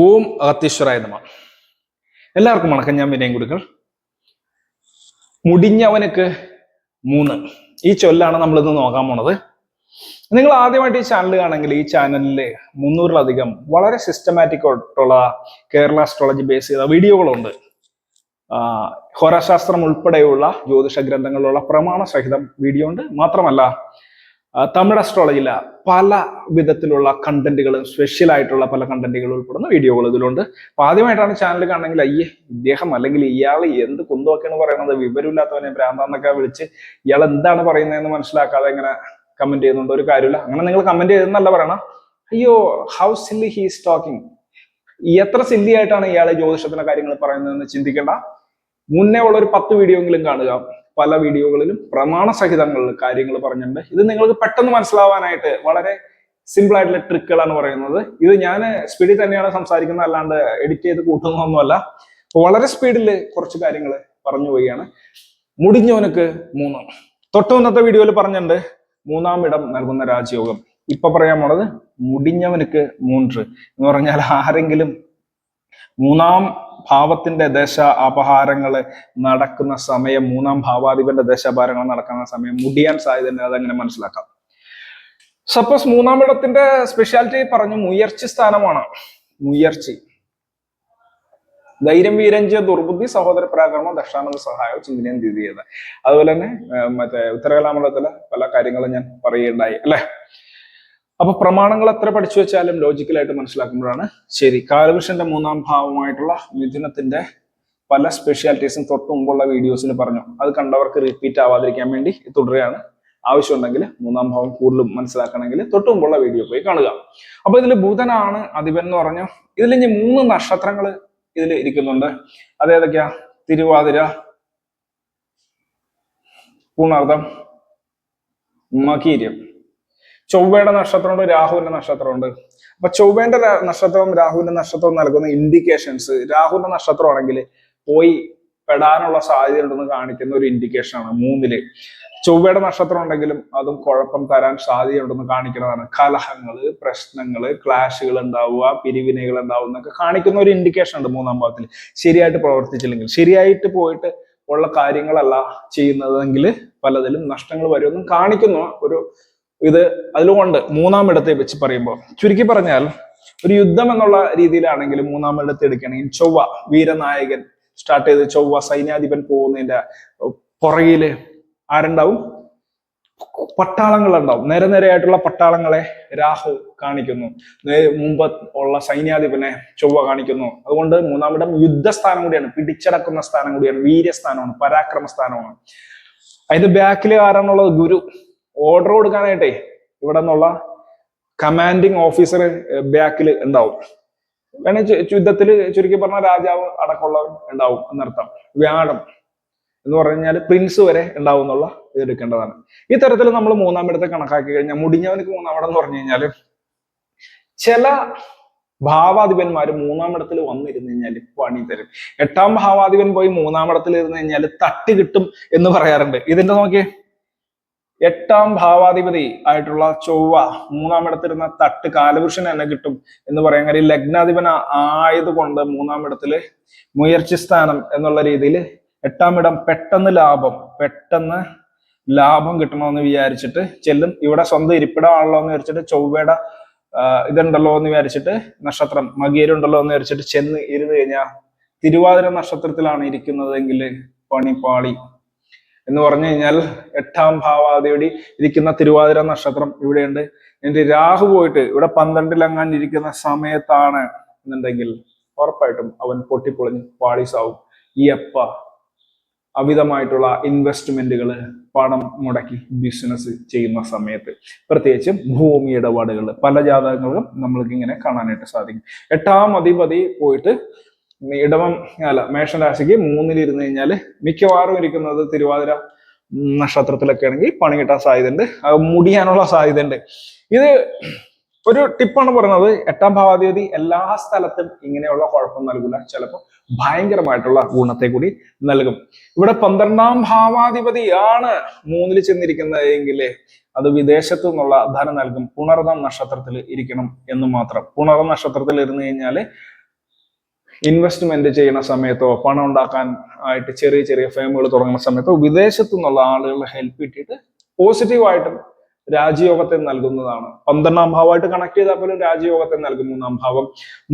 ഓം അഗത്തീശ്വരായ നമ. എല്ലാവർക്കും വണക്കം. ഞാൻ വിനയം കൊടുക്കൾ മുടിഞ്ഞവനക്ക് മൂന്ന്. ഈ ചൊല്ലാണ് നമ്മളിന്ന് നോക്കാൻ പോണത്. നിങ്ങൾ ആദ്യമായിട്ട് ഈ ചാനൽ കാണെങ്കിൽ ഈ ചാനലിൽ മുന്നൂറിലധികം വളരെ സിസ്റ്റമാറ്റിക് ആയിട്ടുള്ള കേരള അസ്ട്രോളജി ബേസ് ചെയ്ത വീഡിയോകളുണ്ട്. ഹോരാശാസ്ത്രം ഉൾപ്പെടെയുള്ള ജ്യോതിഷ ഗ്രന്ഥങ്ങളിലുള്ള പ്രമാണ സഹിതം വീഡിയോ ഉണ്ട്. മാത്രമല്ല തമിഴ് അസ്ട്രോളജിയിലെ പല വിധത്തിലുള്ള കണ്ടന്റുകളും സ്പെഷ്യൽ ആയിട്ടുള്ള പല കണ്ടന്റുകളും ഉൾപ്പെടുന്ന വീഡിയോകൾ ഇതിലുണ്ട്. അപ്പൊ ആദ്യമായിട്ടാണ് ചാനൽ കാണണമെങ്കിൽ അയ്യേ ഇദ്ദേഹം അല്ലെങ്കിൽ ഇയാൾ എന്ത് കുന്തമൊക്കെയാണ് പറയുന്നത്? വിവരമില്ലാത്തവനെ ഭ്രാന്താന്നൊക്കെ വിളിച്ച് ഇയാൾ എന്താണ് പറയുന്നതെന്ന് മനസ്സിലാക്കാതെ ഇങ്ങനെ കമന്റ് ചെയ്യുന്നുണ്ട്. ഒരു കാര്യമില്ല അങ്ങനെ നിങ്ങൾ കമന്റ് ചെയ്തെന്നല്ല പറയണം. അയ്യോ ഹൗ സില്ലി ഹീസ് ടോക്കിംഗ് എത്ര സില്ലി ആയിട്ടാണ് ഇയാൾ ജ്യോതിഷത്തിന്റെ കാര്യങ്ങൾ പറയുന്നതെന്ന് ചിന്തിക്കേണ്ട. മുന്നേ ഉള്ള ഒരു പത്ത് വീഡിയോ എങ്കിലും കാണുക. പല വീഡിയോകളിലും പ്രമാണ സഹിതങ്ങളിൽ കാര്യങ്ങൾ പറഞ്ഞിട്ടുണ്ട്. ഇത് നിങ്ങൾക്ക് പെട്ടെന്ന് മനസ്സിലാവാനായിട്ട് വളരെ സിമ്പിൾ ആയിട്ടുള്ള ട്രിക്കുകളാണ് പറയുന്നത്. ഇത് ഞാൻ സ്പീഡിൽ തന്നെയാണ് സംസാരിക്കുന്നത് അല്ലാണ്ട് എഡിറ്റ് ചെയ്ത് കൂട്ടുന്നതൊന്നുമല്ല. വളരെ സ്പീഡിൽ കുറച്ച് കാര്യങ്ങൾ പറഞ്ഞു പോവുകയാണ്. മുടിഞ്ഞവനക്ക് മൂന്ന്. തൊട്ട് മുന്നത്തെ വീഡിയോയിൽ പറഞ്ഞിട്ടുണ്ട് മൂന്നാം ഇടം നൽകുന്ന രാജയോഗം. ഇപ്പൊ പറയാൻ പോണത് മുടിഞ്ഞവനക്ക് മൂന്ന് എന്ന് പറഞ്ഞാൽ ആരെങ്കിലും മൂന്നാം ഭാവത്തിന്റെ ദശ അപഹാരങ്ങൾ നടക്കുന്ന സമയം മൂന്നാം ഭാവാധിപന്റെ ദശാഭാരങ്ങൾ നടക്കുന്ന സമയം മുടിയാൻ സാധ്യതയുണ്ട് അതങ്ങനെ മനസ്സിലാക്കാം? സപ്പോസ് മൂന്നാം ഇടത്തിന്റെ സ്പെഷ്യാലിറ്റി പറഞ്ഞു മുയർച്ചി സ്ഥാനമാണ്. മുയർച്ചി. ധൈര്യം വീരഞ്ച ദുർബുദ്ധി സഹോദര പരാക്രമം ദക്ഷാനന്ദ സഹായവും ചിന്തനയും തീയതി അതുപോലെ തന്നെ മറ്റേ ഉത്തരകലാമണ്ഡലത്തിലെ പല കാര്യങ്ങളും ഞാൻ പറയുകയുണ്ടായി അല്ലെ? അപ്പൊ പ്രമാണങ്ങൾ എത്ര പഠിച്ചു വെച്ചാലും ലോജിക്കലായിട്ട് മനസ്സിലാക്കുമ്പോഴാണ് ശരി. കാലകൃഷ്ണന്റെ മൂന്നാം ഭാവമായിട്ടുള്ള മിഥുനത്തിന്റെ പല സ്പെഷ്യാലിറ്റീസും തൊട്ട് മുമ്പുള്ള വീഡിയോസിൽ പറഞ്ഞു. അത് കണ്ടവർക്ക് റിപ്പീറ്റ് ആവാതിരിക്കാൻ വേണ്ടി തുടരുകയാണ്. ആവശ്യമുണ്ടെങ്കിൽ മൂന്നാം ഭാവം കൂടുതലും മനസ്സിലാക്കണമെങ്കിൽ തൊട്ട് മുമ്പുള്ള വീഡിയോ പോയി കാണുക. അപ്പൊ ഇതിൽ ബുധനാണ് അധിപൻ എന്ന് പറഞ്ഞു. ഇതിൽ ഇനി മൂന്ന് നക്ഷത്രങ്ങൾ ഇതിൽ ഇരിക്കുന്നുണ്ട്. അതേതൊക്കെയാ തിരുവാതിര പുണർദം മകീര്യം. ചൊവ്വയുടെ നക്ഷത്രമുണ്ട് രാഹുവിന്റെ നക്ഷത്രമുണ്ട്. അപ്പൊ ചൊവ്വേന്റെ നക്ഷത്രവും രാഹുവിന്റെ നക്ഷത്രവും നൽകുന്ന ഇൻഡിക്കേഷൻസ് രാഹുവിന്റെ നക്ഷത്രമാണെങ്കിൽ പോയി പെടാനുള്ള സാധ്യത ഉണ്ടെന്ന് കാണിക്കുന്ന ഒരു ഇൻഡിക്കേഷൻ ആണ് മൂന്നിൽ. ചൊവ്വയുടെ നക്ഷത്രം ഉണ്ടെങ്കിലും അതും കുഴപ്പം തരാൻ സാധ്യതയുണ്ടെന്ന് കാണിക്കുന്നതാണ്. കലഹങ്ങൾ പ്രശ്നങ്ങൾ ക്ലാഷുകൾ ഉണ്ടാവുക പിരിവിനകൾ ഉണ്ടാവുക എന്നൊക്കെ കാണിക്കുന്ന ഒരു ഇൻഡിക്കേഷൻ ഉണ്ട് മൂന്നാം ഭാവത്തിൽ ശരിയായിട്ട് പ്രവർത്തിച്ചില്ലെങ്കിൽ ശരിയായിട്ട് പോയിട്ട് ഉള്ള കാര്യങ്ങളല്ല ചെയ്യുന്നതെങ്കിൽ പലതിലും നഷ്ടങ്ങൾ വരുമെന്നും കാണിക്കുന്ന ഒരു ഇത് അതിലുകൊണ്ട് മൂന്നാം ഇടത്തെ വെച്ച് പറയുമ്പോൾ ചുരുക്കി പറഞ്ഞാൽ ഒരു യുദ്ധം എന്നുള്ള രീതിയിലാണെങ്കിൽ മൂന്നാം ഇടത്ത് എടുക്കുകയാണെങ്കിൽ ചൊവ്വ വീരനായകൻ സ്റ്റാർട്ട് ചെയ്ത് ചൊവ്വ സൈന്യാധിപൻ പോകുന്നതിന്റെ പുറകിൽ ആരുണ്ടാവും? പട്ടാളങ്ങൾ ഉണ്ടാവും നേരെ നേരെയായിട്ടുള്ള പട്ടാളങ്ങളെ രാഹു കാണിക്കുന്നു. മുമ്പ് ഉള്ള സൈന്യാധിപനെ ചൊവ്വ കാണിക്കുന്നു. അതുകൊണ്ട് മൂന്നാമിടം യുദ്ധസ്ഥാനം കൂടിയാണ്. പിടിച്ചടക്കുന്ന സ്ഥാനം കൂടിയാണ്. വീര്യസ്ഥാനമാണ്. പരാക്രമ സ്ഥാനമാണ് അതിന്റെ ബാക്കിൽ ആരാണുള്ളത് ഗുരു. ഓർഡർ കൊടുക്കാനായിട്ടേ ഇവിടെ നിന്നുള്ള കമാൻഡിങ് ഓഫീസർ ബാക്കിൽ ഉണ്ടാവും. വേണേ യുദ്ധത്തിൽ ചുരുക്കി പറഞ്ഞ രാജാവ് അടക്കമുള്ളവർ ഉണ്ടാവും എന്നർത്ഥം. വ്യാഴം എന്ന് പറഞ്ഞു കഴിഞ്ഞാൽ പ്രിൻസ് വരെ ഉണ്ടാവും എന്നുള്ള എടുക്കേണ്ടതാണ് ഈ തരത്തിൽ നമ്മൾ മൂന്നാം ഇടത്തെ കണക്കാക്കി കഴിഞ്ഞാൽ മുടിഞ്ഞവനക്ക് മൂന്നാം ഇടം എന്ന് പറഞ്ഞു കഴിഞ്ഞാൽ ചില ഭാവാധിപന്മാർ മൂന്നാം ഇടത്തിൽ വന്നിരുന്നു കഴിഞ്ഞാൽ പണി തരും. എട്ടാം ഭാവാധിപൻ പോയി മൂന്നാം ഇടത്തിൽ ഇരുന്ന് കഴിഞ്ഞാൽ തട്ടി കിട്ടും എന്ന് പറയാറുണ്ട്. ഇതിന്റെ നോക്കിയേ? എട്ടാം ഭാവാധിപതി ആയിട്ടുള്ള ചൊവ്വ മൂന്നാം ഇടത്തിരുന്ന തട്ട് കാലപുരുഷൻ തന്നെ കിട്ടും എന്ന് പറയാൻ കാര്യം. ലഗ്നാധിപന ആയതുകൊണ്ട് മൂന്നാം ഇടത്തിൽ മുയർച്ചി സ്ഥാനം എന്നുള്ള രീതിയിൽ എട്ടാം ഇടം പെട്ടെന്ന് ലാഭം പെട്ടെന്ന് ലാഭം കിട്ടണമെന്ന് വിചാരിച്ചിട്ട് ചെല്ലും. ഇവിടെ സ്വന്തം ഇരിപ്പിടമാണല്ലോ എന്ന് വിചാരിച്ചിട്ട് ചൊവ്വയുടെ ഇതുണ്ടല്ലോ എന്ന് വിചാരിച്ചിട്ട് നക്ഷത്രം മകീരുണ്ടല്ലോ എന്ന് വിചാരിച്ചിട്ട് ചെന്ന് ഇരുന്ന് കഴിഞ്ഞാൽ തിരുവാതിര നക്ഷത്രത്തിലാണ് ഇരിക്കുന്നതെങ്കിൽ പണി പാളി എന്ന് പറഞ്ഞു കഴിഞ്ഞാൽ എട്ടാം ഭാവാദിയോടി ഇരിക്കുന്ന തിരുവാതിര നക്ഷത്രം ഇവിടെയുണ്ട്. എന്റെ രാഹു പോയിട്ട് ഇവിടെ പന്ത്രണ്ടിലങ്ങാൻ ഇരിക്കുന്ന സമയത്താണ് എന്നുണ്ടെങ്കിൽ ഉറപ്പായിട്ടും അവൻ പൊട്ടിപ്പൊളിഞ്ഞ് പാളീസാവും. ഈ അപ്പ അമിതമായിട്ടുള്ള ഇൻവെസ്റ്റ്മെന്റുകൾ പണം മുടക്കി ബിസിനസ് ചെയ്യുന്ന സമയത്ത്. പ്രത്യേകിച്ച് ഭൂമി ഇടപാടുകൾ പല ജാതകങ്ങളും നമ്മൾക്ക് ഇങ്ങനെ കാണാനായിട്ട് സാധിക്കും. എട്ടാം അധിപതി പോയിട്ട് ഇടവം അല്ല മേഷൻ രാശിക്ക് മൂന്നിൽ ഇരുന്ന് കഴിഞ്ഞാൽ മിക്കവാറും ഇരിക്കുന്നത് തിരുവാതിര നക്ഷത്രത്തിലൊക്കെ ആണെങ്കിൽ പണി കിട്ടാൻ സാധ്യതയുണ്ട്. മുടിയാനുള്ള സാധ്യതയുണ്ട്. ഇത് ഒരു ടിപ്പാണ് പറയുന്നത്. എട്ടാം ഭാവാധിപതി എല്ലാ സ്ഥലത്തും ഇങ്ങനെയുള്ള കുഴപ്പം നൽകില്ല ചിലപ്പോൾ ഭയങ്കരമായിട്ടുള്ള ഗുണത്തെ കൂടി നൽകും. ഇവിടെ പന്ത്രണ്ടാം ഭാവാധിപതിയാണ് മൂന്നിൽ ചെന്നിരിക്കുന്നത് എങ്കിൽ അത് വിദേശത്തു നിന്നുള്ള ധനം നൽകും. പുണർദം നക്ഷത്രത്തിൽ ഇരിക്കണം എന്ന് മാത്രം. പുണർദം നക്ഷത്രത്തിൽ ഇരുന്ന് കഴിഞ്ഞാൽ ഇൻവെസ്റ്റ്മെന്റ് ചെയ്യുന്ന സമയത്തോ പണം ഉണ്ടാക്കാൻ ആയിട്ട് ചെറിയ ചെറിയ ഫേമുകൾ തുടങ്ങുന്ന സമയത്തോ വിദേശത്തു നിന്നുള്ള ആളുകളെ ഹെൽപ്പ് കിട്ടിയിട്ട് പോസിറ്റീവായിട്ടും രാജയോഗത്തെ നൽകുന്നതാണ്. പന്ത്രണ്ടാം ഭാവമായിട്ട് കണക്ട് ചെയ്താൽ പോലും രാജയോഗത്തെ നൽകും മൂന്നാം ഭാവം.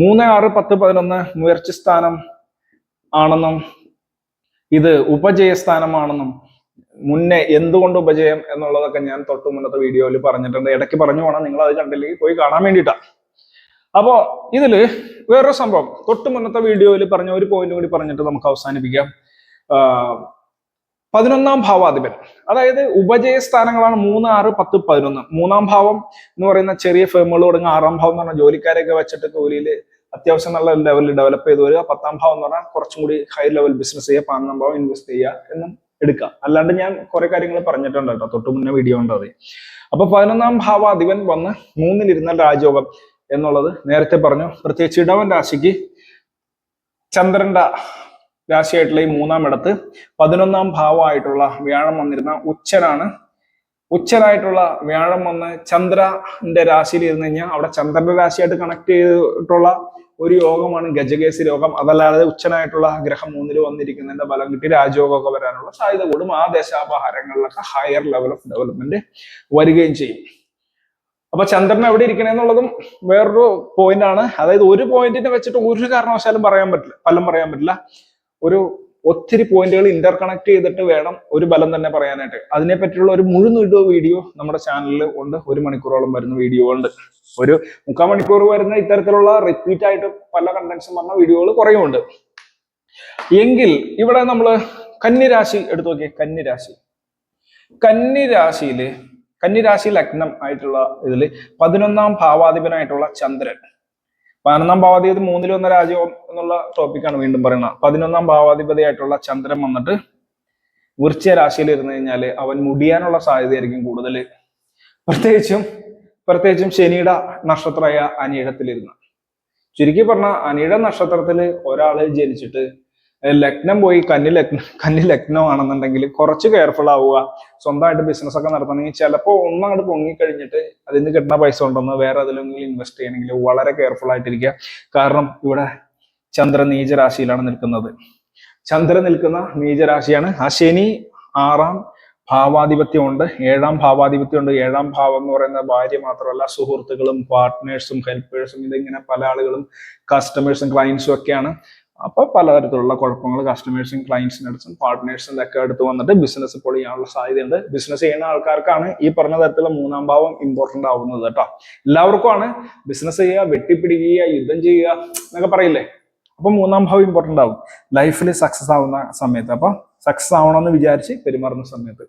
മൂന്ന് ആറ് പത്ത് പതിനൊന്ന് ഉയർച്ച സ്ഥാനം ആണെന്നും ഇത് ഉപജയസ്ഥാനമാണെന്നും മുന്നേ എന്തുകൊണ്ട് ഉപജയം എന്നുള്ളതൊക്കെ ഞാൻ തൊട്ടു മുന്നത്തെ വീഡിയോയിൽ പറഞ്ഞിട്ടുണ്ട്. ഇടയ്ക്ക് പറഞ്ഞു പോകണം നിങ്ങൾ അത് കണ്ടില്ലെങ്കിൽ പോയി കാണാൻ വേണ്ടിയിട്ടാ. അപ്പോ ഇതിൽ വേറൊരു സംഭവം. തൊട്ട് മുന്നത്തെ വീഡിയോയിൽ പറഞ്ഞ ഒരു പോയിന്റ് കൂടി പറഞ്ഞിട്ട് നമുക്ക് അവസാനിപ്പിക്കാം. പതിനൊന്നാം ഭാവാധിപൻ. അതായത് ഉപജയ സ്ഥാനങ്ങളാണ് മൂന്ന് ആറ് പത്ത് പതിനൊന്ന്. മൂന്നാം ഭാവം എന്ന് പറയുന്ന ചെറിയ ഫേമുകൾ തുടങ്ങി. ആറാം ഭാവം എന്ന് പറഞ്ഞാൽ ജോലിക്കാരെയൊക്കെ വെച്ചിട്ട് ജോലിയിൽ അത്യാവശ്യം നല്ല ലെവലിൽ ഡെവലപ്പ് ചെയ്ത് വരിക. പത്താം ഭാവം എന്ന് പറഞ്ഞാൽ കുറച്ചും കൂടി ഹൈ ലെവൽ ബിസിനസ് ചെയ്യുക പതിനൊന്നാം ഭാവം ഇൻവെസ്റ്റ് ചെയ്യുക എന്നും എടുക്കാം അല്ലാണ്ട് ഞാൻ കുറെ കാര്യങ്ങൾ പറഞ്ഞിട്ടുണ്ട് കേട്ടോ. തൊട്ട് മുന്നേ വീഡിയോ ഉണ്ട് അപ്പൊ പതിനൊന്നാം ഭാവാധിപൻ വന്ന് മൂന്നിലിരുന്ന രാജയോഗം. എന്നുള്ളത് നേരത്തെ പറഞ്ഞു. പ്രത്യേകിച്ച് ഇടവൻ രാശിക്ക് ചന്ദ്രന്റെ രാശിയായിട്ടുള്ള ഈ മൂന്നാം ഇടത്ത് പതിനൊന്നാം ഭാവമായിട്ടുള്ള വ്യാഴം വന്നിരുന്ന ഉച്ചനാണ്. ഉച്ചനായിട്ടുള്ള വ്യാഴം വന്ന് ചന്ദ്രന്റെ രാശിയിൽ ഇരുന്ന് കഴിഞ്ഞാൽ അവിടെ ചന്ദ്രന്റെ രാശിയായിട്ട് കണക്ട് ചെയ്തിട്ടുള്ള ഒരു യോഗമാണ് ഗജകേസി രോഗം അതല്ലാതെ ഉച്ചനായിട്ടുള്ള ഗ്രഹം മൂന്നിൽ വന്നിരിക്കുന്നതിന്റെ ബലം കിട്ടി രാജയോഗമൊക്കെ വരാനുള്ള സാധ്യത കൂടും. ആ ദശാപഹാരങ്ങളിലൊക്കെ ഹയർ ലെവൽ ഓഫ് ഡെവലപ്മെന്റ് വരികയും ചെയ്യും. അപ്പൊ ചന്ദ്രൻ എവിടെ ഇരിക്കണെന്നുള്ളതും വേറൊരു പോയിന്റ് ആണ്. അതായത് ഒരു പോയിന്റിനെ വെച്ചിട്ട് ഒരു കാരണവശാലും പറയാൻ പറ്റില്ല ഫലം പറയാൻ പറ്റില്ല. ഒരു ഒത്തിരി പോയിന്റുകൾ ഇന്റർ കണക്ട് ചെയ്തിട്ട് വേണം ഒരു ബലം തന്നെ പറയാനായിട്ട്. അതിനെ പറ്റിയുള്ള ഒരു മുഴുവൻ വീഡിയോ നമ്മുടെ ചാനലിൽ ഉണ്ട്. ഒരു മണിക്കൂറോളം വരുന്ന വീഡിയോ ഉണ്ട്. ഒരു മുക്കാൽ മണിക്കൂർ വരുന്ന ഇത്തരത്തിലുള്ള റിപ്പീറ്റ് ആയിട്ട് പല കണ്ടന്റ്സും പറഞ്ഞ വീഡിയോകൾ കുറയുമുണ്ട്. എങ്കിൽ ഇവിടെ നമ്മൾ കന്നിരാശി എടുത്തു നോക്കിയേ കന്നിരാശി. കന്നിരാശിയിൽ കന്നിരാശി ലഗ്നം ആയിട്ടുള്ള ഇതിൽ പതിനൊന്നാം ഭാവാധിപനായിട്ടുള്ള ചന്ദ്രൻ. പതിനൊന്നാം ഭാവാധിപതി മൂന്നിൽ വന്ന എന്നുള്ള ടോപ്പിക്കാണ് വീണ്ടും പറയുന്നത്. പതിനൊന്നാം ഭാവാധിപതിയായിട്ടുള്ള ചന്ദ്രൻ വന്നിട്ട് വൃശ്ചിക രാശിയിൽ ഇരുന്ന് കഴിഞ്ഞാൽ അവൻ മുടിയാനുള്ള സാധ്യതയായിരിക്കും കൂടുതൽ പ്രത്യേകിച്ചും പ്രത്യേകിച്ചും ശനിയുടെ നക്ഷത്രമായ അനിഴത്തിലിരുന്ന്. ചുരുക്കി പറഞ്ഞ അനിയുടെ നക്ഷത്രത്തിൽ ഒരാൾ ജനിച്ചിട്ട് ലഗ്നം പോയി കന്നി ലഗ്നം കന്നി ലഗ്നം ആണെന്നുണ്ടെങ്കിൽ കുറച്ച് കെയർഫുൾ ആവുക. സ്വന്തമായിട്ട് ബിസിനസ് ഒക്കെ നടത്തണമെങ്കിൽ ചിലപ്പോൾ ഒന്നങ്ങോട്ട് പൊങ്ങിക്കഴിഞ്ഞിട്ട് അതിൽ നിന്ന് കിട്ടുന്ന പൈസ ഉണ്ടെന്ന് വേറെ അതിലെങ്കിലും ഇൻവെസ്റ്റ് ചെയ്യണമെങ്കിൽ വളരെ കെയർഫുൾ ആയിട്ടിരിക്കുക. കാരണം ഇവിടെ ചന്ദ്രൻ നീചരാശിയിലാണ് നിൽക്കുന്നത്. ചന്ദ്രൻ നിൽക്കുന്ന നീചരാശിയാണ്. ആ ശനി ആറാം ഭാവാധിപത്യം ഉണ്ട് ഏഴാം ഭാവാധിപത്യം ഉണ്ട് ഏഴാം ഭാവം എന്ന് പറയുന്ന ഭാര്യ മാത്രമല്ല സുഹൃത്തുക്കളും പാർട്ട്നേഴ്സും ഹെൽപ്പേഴ്സും ഇതിങ്ങനെ പല ആളുകളും കസ്റ്റമേഴ്സും ക്ലയൻസും ഒക്കെയാണ്. അപ്പൊ പലതരത്തിലുള്ള കുഴപ്പങ്ങൾ കസ്റ്റമേഴ്സും ക്ലയൻസിന്റെ അടുത്തും പാർട്ട്നേഴ്സും ഒക്കെ അടുത്ത് വന്നിട്ട് ബിസിനസ് ഇപ്പോൾ ചെയ്യാനുള്ള സാധ്യതയുണ്ട്. ബിസിനസ് ചെയ്യുന്ന ആൾക്കാർക്കാണ് ഈ പറഞ്ഞ തരത്തിലുള്ള മൂന്നാം ഭാവം ഇമ്പോർട്ടന്റ് ആവുന്നത് കേട്ടോ. എല്ലാവർക്കുമാണ് ബിസിനസ് ചെയ്യുക വെട്ടിപ്പിടിക്കുക യുദ്ധം ചെയ്യുക എന്നൊക്കെ പറയില്ലേ? അപ്പൊ മൂന്നാം ഭാവം ഇമ്പോർട്ടന്റ് ആവും. ലൈഫിൽ സക്സസ് ആവുന്ന സമയത്ത്. അപ്പൊ സക്സസ് ആവണമെന്ന് വിചാരിച്ച് പെരുമാറുന്ന സമയത്ത്.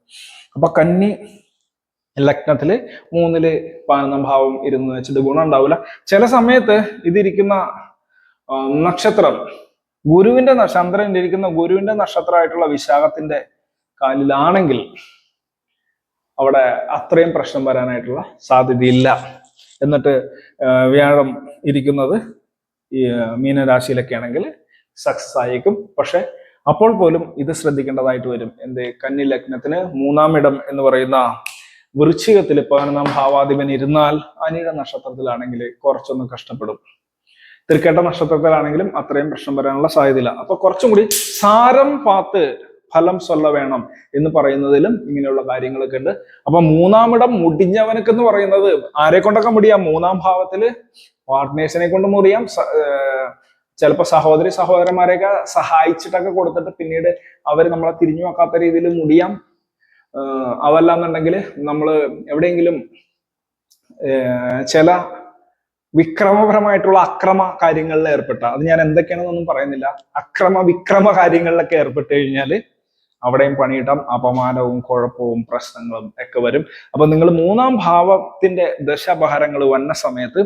അപ്പൊ കന്നി ലഗ്നത്തിൽ മൂന്നിൽ പതിനൊന്നാം ഭാവം ഇരുന്ന് വെച്ചിട്ട് ഗുണം ഉണ്ടാവില്ല. ചില സമയത്ത് ഇതിരിക്കുന്ന നക്ഷത്രം ഗുരുവിന്റെ ചന്ദ്രൻ ഇരിക്കുന്ന ഗുരുവിന്റെ നക്ഷത്രമായിട്ടുള്ള വിശാഖത്തിന്റെ കാലിലാണെങ്കിൽ അവിടെ അത്രയും പ്രശ്നം വരാനായിട്ടുള്ള സാധ്യതയില്ല. എന്നിട്ട് വ്യാഴം ഇരിക്കുന്നത് ഈ മീനരാശിയിലൊക്കെ ആണെങ്കിൽ സക്സസ് ആയേക്കും. പക്ഷെ അപ്പോൾ പോലും ഇത് ശ്രദ്ധിക്കേണ്ടതായിട്ട് വരും. എന്ത്? കന്നി ലഗ്നത്തിന് മൂന്നാം ഇടം എന്ന് പറയുന്ന വൃശ്ചികത്തിൽ പതിനൊന്നാം ഭാവാധിപൻ ഇരുന്നാൽ അനിയുടെ നക്ഷത്രത്തിലാണെങ്കിൽ കുറച്ചൊന്ന് കഷ്ടപ്പെടും. തൃക്കേട്ട നക്ഷത്രത്തിലാണെങ്കിലും അത്രയും പ്രശ്നം വരാനുള്ള സാധ്യതയില്ല. അപ്പൊ കുറച്ചും കൂടി സാരം പാത്ത് ഫലം സ്വല്ല വേണം എന്ന് പറയുന്നതിലും ഇങ്ങനെയുള്ള കാര്യങ്ങളൊക്കെ ഉണ്ട്. അപ്പൊ മൂന്നാമിടം മുടിഞ്ഞവനക്ക് എന്ന് പറയുന്നത് ആരെ കൊണ്ടൊക്കെ മുടിയാം? മൂന്നാം ഭാവത്തിൽ പാർട്ട്നേഴ്സിനെ കൊണ്ട് മുറിയാം. ചിലപ്പോൾ സഹോദരി സഹോദരന്മാരെയൊക്കെ സഹായിച്ചിട്ടൊക്കെ കൊടുത്തിട്ട് പിന്നീട് അവർ നമ്മളെ തിരിഞ്ഞു നോക്കാത്ത രീതിയിൽ മുടിയാം. അതല്ല എന്നുണ്ടെങ്കിൽ നമ്മൾ എവിടെയെങ്കിലും ചില വിക്രമപരമായിട്ടുള്ള അക്രമ കാര്യങ്ങളിൽ ഏർപ്പെട്ട അത് ഞാൻ എന്തൊക്കെയാണെന്നൊന്നും പറയുന്നില്ല. അക്രമ വിക്രമ കാര്യങ്ങളിലൊക്കെ ഏർപ്പെട്ട് കഴിഞ്ഞാൽ അവിടെയും പണിയിടാം. അപമാനവും കുഴപ്പവും പ്രശ്നങ്ങളും ഒക്കെ വരും. അപ്പൊ നിങ്ങൾ മൂന്നാം ഭാവത്തിന്റെ ദശാപഹാരങ്ങൾ വന്ന സമയത്ത്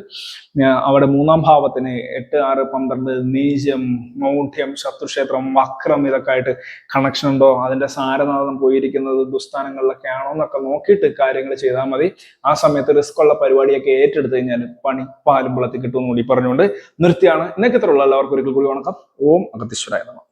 അവിടെ മൂന്നാം ഭാവത്തിന് എട്ട് ആറ് പന്ത്രണ്ട് നീചം മൗഢ്യം ശത്രുക്ഷേത്രം വക്രം ഇതൊക്കെ ആയിട്ട് കണക്ഷൻ ഉണ്ടോ? അതിന്റെ സാരനാഥം പോയിരിക്കുന്നത് ദുസ്ഥാനങ്ങളിലൊക്കെ ആണോ എന്നൊക്കെ നോക്കിയിട്ട് കാര്യങ്ങൾ ചെയ്താൽ മതി. ആ സമയത്ത് റിസ്ക് ഉള്ള പരിപാടിയൊക്കെ ഏറ്റെടുത്ത് കഴിഞ്ഞാൽ പണി പാലും പുളത്തി കിട്ടുമെന്ന് കൂടി പറഞ്ഞുകൊണ്ട് നിർത്തിയാണ്. ഇന്നൊക്കെ ഇത്രയുള്ള. എല്ലാവർക്കും ഒരിക്കൽ കൂടി വണക്കം. ഓം അഗതീശ്വരായ നമഃ.